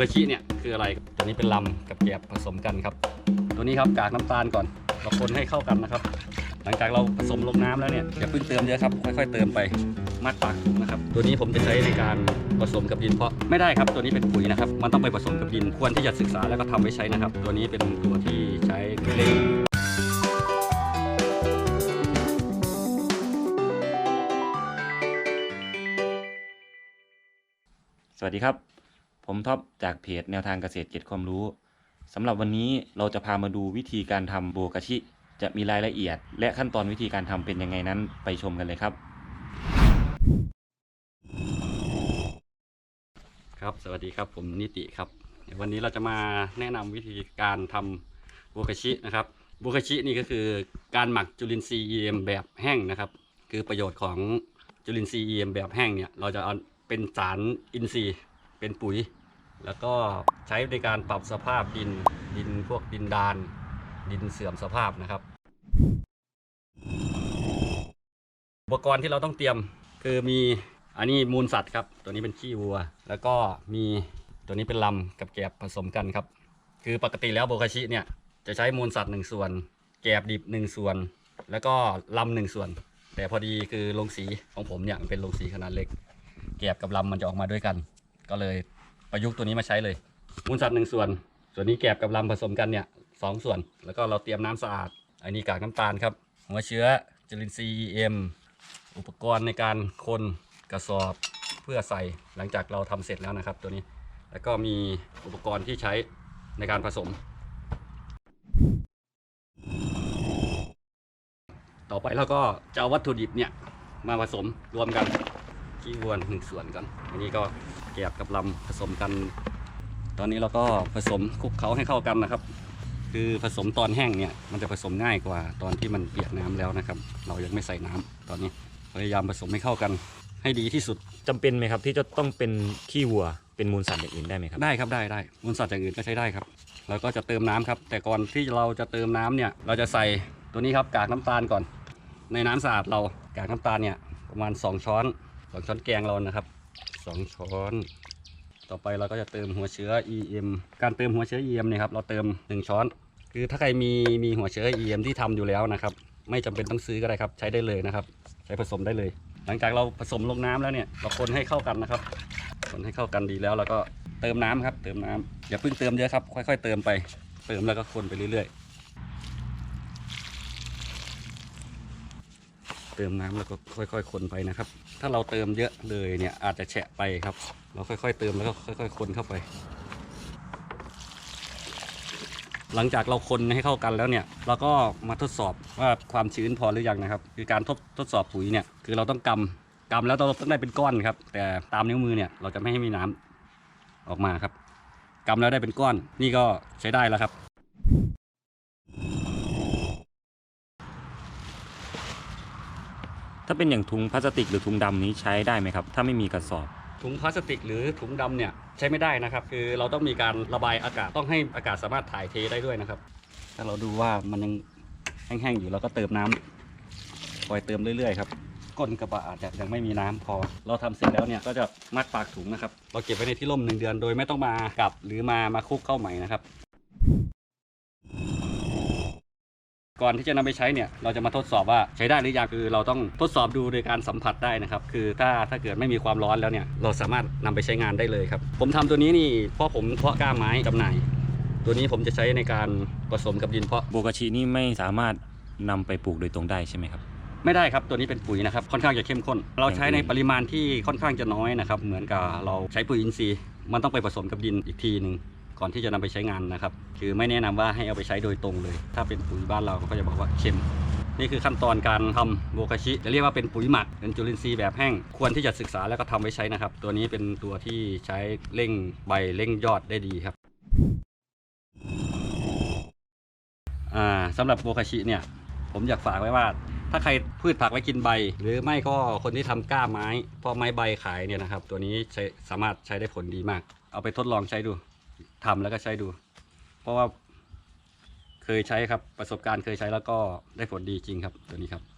กาชิเนี่ยคืออะไร ตัวนี้เป็นลำกับแกบผสมกันครับ ตัวนี้ครับกากน้ำตาลก่อนเราคนให้เข้ากันนะครับ หลังจากเราผสมลงน้ำแล้วเนี่ยอย่าเพิ่งเติมเยอะครับ ค่อย ๆ เติมไปมัดปากถุงนะครับ ตัวนี้ผมจะใช้ในการผสมกับดินเพราะไม่ได้ครับ ตัวนี้เป็นปุ๋ยนะครับ มันต้องไปผสมกับดิน ควรที่จะศึกษาแล้วก็ทำไว้ใช้นะครับ ตัวนี้เป็นตัวที่ใช้เล่งสวัสดีครับ ผมท็อปจากเพจแนวทางเกษตรเก็บความรู้สำหรับวันนี้เราจะพามาดูวิธีการทำโบกาชิ จะมีรายละเอียด และขั้นตอนวิธีการทำเป็นยังไงนั้นไปชมกันเลยครับ ครับสวัสดีครับผมนิติครับววันนี้เราจะมาแนะนำวิธีการทำโบกาชินะครับโบกาชินี่ก็คือการหมักจุลินทรีย์ EM แบบแห้งนะครับ คือประโยชน์ของจุลินทรีย์ EM แบบแห้งเนี่ยเราจะเอาเป็นสารอินทรีย์ เป็นปุ๋ย แล้วก็ใช้ในการปรับสภาพดินดินพวกดินดาน ดินเสื่อมสภาพนะครับ อุปกรณ์ที่เราต้องเตรียมคือมีอันนี้มูลสัตว์ครับตัวนี้เป็นขี้วัว แล้วก็มีตัวนี้เป็นลำกับแกบผสมกันครับ คือปกติแล้วโบคาชิเนี่ยจะใช้มูลสัตว์หนึ่งส่วน แกบดิบหนึ่งส่วน แล้วก็ลำหนึ่งส่วน แต่พอดีคือโรงสีของผมเนี่ยมันเป็นโรงสีขนาดเล็ก แกบกับลำมันจะออกมาด้วยกัน ก็เลยประยุกต์ตัวนี้มาใช้เลย มูลสัตว์หนึ่งส่วน ส่วนนี้แกบกับลำผสมกันเนี่ยสองส่วน แล้วก็เราเตรียมน้ำสะอาด อันนี้กากน้ำตาลครับ หัวเชื้อจุลินทรีย์ EM อุปกรณ์ในการคนกระสอบเพื่อใส่หลังจากเราทำเสร็จแล้วนะครับ ตัวนี้ แล้วก็มีอุปกรณ์ที่ใช้ในการผสม ต่อไปเราก็จะเอาวัตถุดิบเนี่ยมาผสมรวมกันขี้วัวหนึ่งส่วนก่อนอันนี้ก็ แกบกับลำผสมกัน ตอนนี้เราก็ผสมคลุกเคล้าให้เข้ากันนะครับ คือผสมตอนแห้งเนี่ยมันจะผสมง่ายกว่าตอนที่มันเปียกน้ำแล้วนะครับ เรายังไม่ใส่น้ำตอนนี้พยายามผสมให้เข้ากัน ให้ดีที่สุดจำเป็นไหมครับ ที่จะต้องเป็นขี้วัวเป็นมูลสัตว์อย่างอื่นได้ไหมครับได้ครับได้ได้มูลสัตว์อย่างอื่นก็ใช้ได้ครับแล้วก็จะเติมน้ำครับ แต่ก่อนที่เราจะเติมน้ำเนี่ยเราจะใส่ตัวนี้ครับกากน้ำตาลก่อน ในน้ำสะอาดเรากากน้ำตาลเนี่ยประมาณ 2 ช้อนสองช้อนแกงเรานะครับ สองช้อน ต่อไปเราก็จะเติมหัวเชื้อ EM การเติมหัวเชื้อ EM เนี่ยครับเราเติม 1 ช้อน คือถ้าใครมีมีหัวเชื้อ EM ที่ทำอยู่แล้วนะครับ ไม่จำเป็นต้องซื้อก็ได้ครับ ใช้ได้เลยนะครับ ใช้ผสมได้เลย หลังจากเราผสมลงน้ำแล้วเนี่ยเราคนให้เข้ากันนะครับ คนให้เข้ากันดีแล้วเราก็เติมน้ำครับ เติมน้ำอย่าเพิ่งเติมเยอะครับ ค่อย ๆ เติมไป เติมแล้วก็คนไปเรื่อยๆ เติมน้ำแล้วก็ค่อย ๆ คนไปนะครับ ถ้าเราเติมเยอะเลยเนี่ยอาจจะแฉะไปครับ เราค่อยๆเติมแล้วก็ค่อย ๆ คนเข้าไป หลังจากเราคนให้เข้ากันแล้วเนี่ยเราก็มาทดสอบว่าความชื้นพอหรือยังนะครับ คือการทดทดสอบปุ๋ยเนี่ยคือเราต้องกำกำแล้วเราต้องได้เป็นก้อนครับ แต่ตามนิ้วมือเนี่ยเราจะไม่ให้มีน้ำออกมาครับกำแล้วได้เป็นก้อนนี่ก็ใช้ได้แล้วครับ ถ้าเป็นอย่างถุงพลาสติกหรือถุงดำนี้ใช้ได้ไหมครับ ถ้าไม่มีกระสอบถุงพลาสติกหรือถุงดำเนี่ยใช้ไม่ได้นะครับ คือเราต้องมีการระบายอากาศต้องให้อากาศสามารถถ่ายเทได้ด้วยนะครับ ถ้าเราดูว่ามันยังแห้งๆอยู่เราก็เติมน้ำคอยเติมเรื่อยๆครับก้นกระบะอาจจะยังไม่มีน้ำพอ เราทำเสร็จแล้วเนี่ยก็จะมัดปากถุงนะครับ เราเก็บไว้ในที่ร่มหนึ่งเดือนโดยไม่ต้องมากลับหรือมามาคลุกเข้าใหม่นะครับ ก่อนที่จะนำไปใช้เนี่ยเราจะมาทดสอบว่าใช้ได้หรือยังคือเราต้องทดสอบดูโดยการสัมผัสได้นะครับ คือถ้าถ้าเกิดไม่มีความร้อนแล้วเนี่ยเราสามารถนำไปใช้งานได้เลยครับ ผมทำตัวนี้นี่เพราะผมเพาะกล้าไม้จำหน่าย ตัวนี้ผมจะใช้ในการผสมกับดินเพาะโบกาชินี่ไม่สามารถนำไปปลูกโดยตรงได้ใช่ไหมครับไม่ได้ครับตัวนี้เป็นปุ๋ยนะครับค่อนข้างจะเข้มข้น เราใช้ในปริมาณที่ค่อนข้างจะน้อยนะครับเหมือนกับเราใช้ปุ๋ยอินทรีย์ มันต้องไปผสมกับดินอีกทีหนึ่ง ก่อนที่จะนำไปใช้งานนะครับ คือไม่แนะนำว่าให้เอาไปใช้โดยตรงเลย ถ้าเป็นปุ๋ยบ้านเราก็จะบอกว่าเค็ม นี่คือขั้นตอนการทำโบคาชิจะเรียกว่าเป็นปุ๋ยหมักเป็นจุลินทรีย์แบบแห้ง ควรที่จะศึกษาแล้วก็ทำไว้ใช้นะครับ ตัวนี้เป็นตัวที่ใช้เร่งใบเร่งยอดได้ดีครับอ่าสำหรับโบคาชิเนี่ยผมอยากฝากไว้ว่าถ้าใครพืชผักไว้กินใบ หรือไม่ก็คนที่ทำก้าไม้เพราะไม้ใบขายเนี่ยนะครับ ตัวนี้ใช้สามารถใช้ได้ผลดีมาก เอาไปทดลองใช้ดู ทำแล้วก็ใช้ดู เพราะว่าเคยใช้ครับประสบการณ์เคยใช้แล้วก็ได้ผลดีจริงครับตัวนี้ครับ